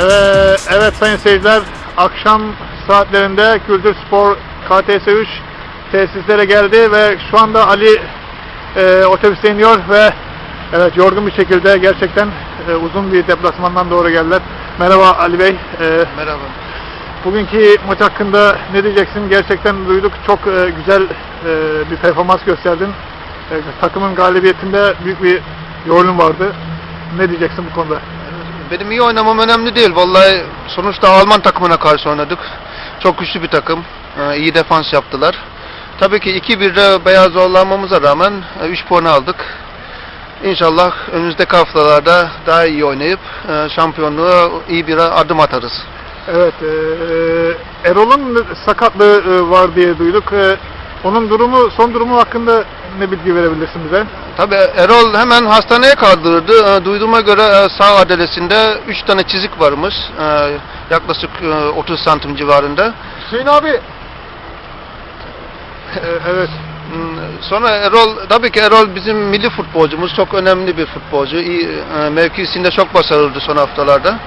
Evet, evet sayın seyirciler, akşam saatlerinde Kültür Spor KTS3 tesislere geldi ve şu anda Ali e, otobüste iniyor ve evet yorgun bir şekilde gerçekten e, uzun bir deplasmandan doğru geldiler. Merhaba Ali Bey. E, Merhaba. bugünkü maç hakkında ne diyeceksin? Gerçekten duyduk çok e, güzel e, bir performans gösterdin. E, takımın galibiyetinde büyük bir rolün vardı. Ne diyeceksin bu konuda? Benim iyi oynamam önemli değil. Vallahi sonuçta Alman takımına karşı oynadık. Çok güçlü bir takım. Ee, iyi defans yaptılar. Tabii ki 2-1'de beyaz zorlanmamıza rağmen 3 puan aldık. İnşallah önümüzdeki haftalarda daha iyi oynayıp e, şampiyonluğa iyi bir adım atarız. Evet, eee, Erol'un sakatlığı e, var diye duyduk. E, onun durumu, son durumu hakkında ne bilgi verebilirsin bize? Tabii Erol hemen hastaneye kaldırıldı. Ee, Duyduğuma göre e, sağ adalesinde 3 tane çizik varmış. Ee, Yaklaşık e, 30 santim civarında. Hüseyin abi. E, evet, Hmm, Sonra Erol, tabii ki Erol bizim milli futbolcumuz. Çok önemli bir futbolcu. İyi, e, mevkisinde çok başarılıdır son haftalarda.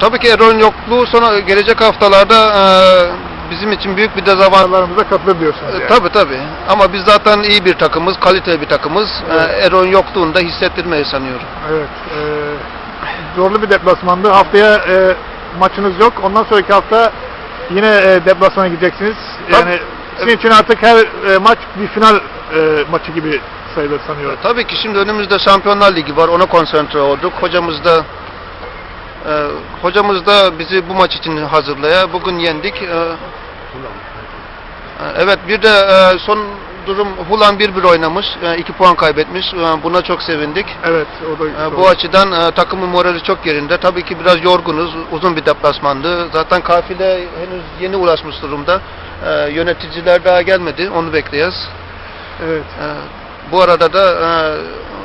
Tabii ki Erol'ün yokluğu sonra gelecek haftalarda e, bizim için büyük bir dezavantaj. Allah'ımıza katılır diyorsunuz. yani. Tabii tabii. Ama biz zaten iyi bir takımız, kaliteli bir takımız. Ee, Evet. Erol'ün yokluğunu da hissettirmeyi sanıyorum. Evet, eee, zorlu bir deplasmandı. Haftaya e, maçınız yok. Ondan sonraki hafta yine e, deplasmana gideceksiniz. Yani Tabii. sizin için artık her e, maç bir final e, maçı gibi sayılır sanıyorum. Tabii ki şimdi önümüzde Şampiyonlar Ligi var. Ona konsantre olduk. Hocamız da e, hocamız da bizi bu maç için hazırlaya. Bugün yendik. E, e, evet bir de e, son durum Hulan 1-1 oynamış. 2 puan kaybetmiş. E, buna çok sevindik. Evet, o da E, bu açıdan e, takımın morali çok yerinde. Tabii ki biraz yorgunuz. Uzun bir deplasmandı. Zaten kafile henüz yeni ulaşmış durumda. E, yöneticiler daha gelmedi. Onu bekliyoruz. Evet. Ee, Bu arada da e,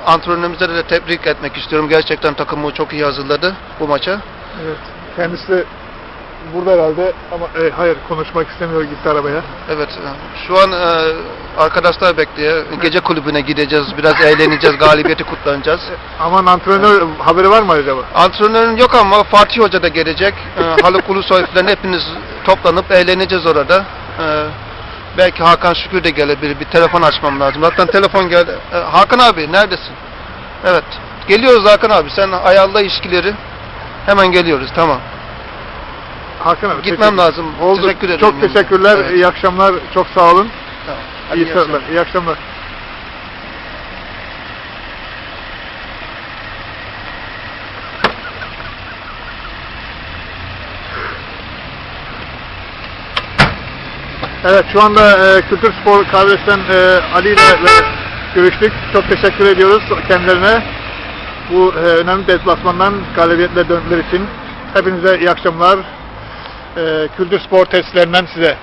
antrenörümüze de tebrik etmek istiyorum. Gerçekten takımı çok iyi hazırladı bu maça. Evet. Kendisi de burada herhalde ama e, hayır konuşmak istemiyor gitti arabaya. Evet, e, şu an e, arkadaşlar bekliyor. Gece kulübüne gideceğiz, biraz eğleneceğiz, galibiyeti kutlanacağız. Aman antrenör haberi var mı acaba? Antrenörün yok ama Fatih Hoca da gelecek. E, Haluk Ulusoy falan hepiniz toplanıp eğleneceğiz orada. E, belki Hakan Şükür de gelebilir. Bir telefon açmam lazım. Zaten telefon geldi. E, Hakan abi neredesin? Evet. Geliyoruz Hakan abi. Sen ayarla ilişkileri. Hemen geliyoruz. Tamam. Hakan abi. Gitmem teşekkür- lazım. Oldu. Teşekkür ederim. Çok teşekkürler. Evet. İyi akşamlar. Çok sağ olun. Tamam. Hadi İyi iyi akşamlar. İyi akşamlar. Evet şu anda e, Kültür Spor kardeşten e, Ali ile görüştük. Çok teşekkür ediyoruz kendilerine. Bu e, önemli deplasmandan galibiyetle döndüler için. Hepinize iyi akşamlar. E, Kültür Spor testlerinden size.